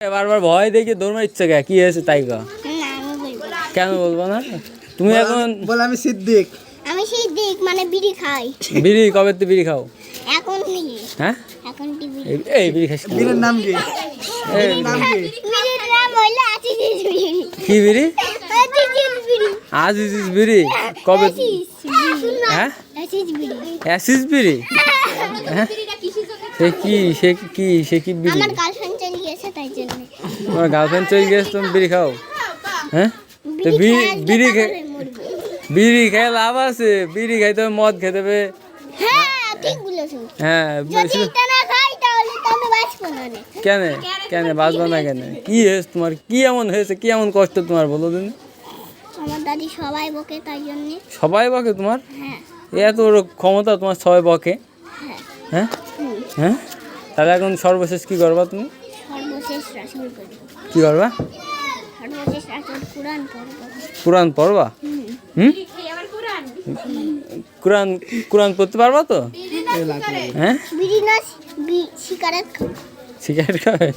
বারবার ভয় দেখে দৌড় ইচ্ছে কে কি হয়েছে তাই কা। কেন বলব না? তুমি এখন বল আমি সিদ্দিক। আমি সেই দিক মানে বিড়ি খাই। বিড়ি কবে তো বিড়ি খাও? এখন নেই হ্যাঁ? এখন টিভি এই- বিড়ি খাস বীরের নাম কি? এই নাম কি? বিড়ির নাম হইল আজিজিস বিড়ি। কি বিড়ি? আজিজিস বিড়ি। আজ বিড়ি? কবে হ্যাঁ? আজিজ বিড়ি। অ্যাসিস বিড়ি? হ্যাঁ। সে কি সে কি সে কি বিড়ি? আমার তাই জন্য। তোমার গার্লফ্রেন্ড চলে গেছে তুমি বিড়ি খাও। হ্যাঁ? তো বিড়ি বিড়ি খেয়ে বিড়ি খেয়ে লাভ আছে। বিড়ি খাইতে হবে মদ খেতে হবে। হ্যাঁ বলেছ। হ্যাঁ। কেন? কেন? বাঁচবা না কেন? কি হয়েছে তোমার? কি এমন হয়েছে? কি এমন কষ্ট তোমার বলো দিন আমার দাদি সবাই বকে তাই জন্য। সবাই বকে তোমার? হ্যাঁ। এত বড় ক্ষমতা তোমার সবাই বকে? হ্যাঁ। হ্যাঁ? হ্যাঁ? তাহলে এখন সর্বশেষ কি করবা তুমি? কি করবা? কোরআন পড়বা? হুম। কোরআন? কোরআন পড়তে পারবা তো? হ্যাঁ? বিড়ি সিগারেট খাব সিগারেট খাবে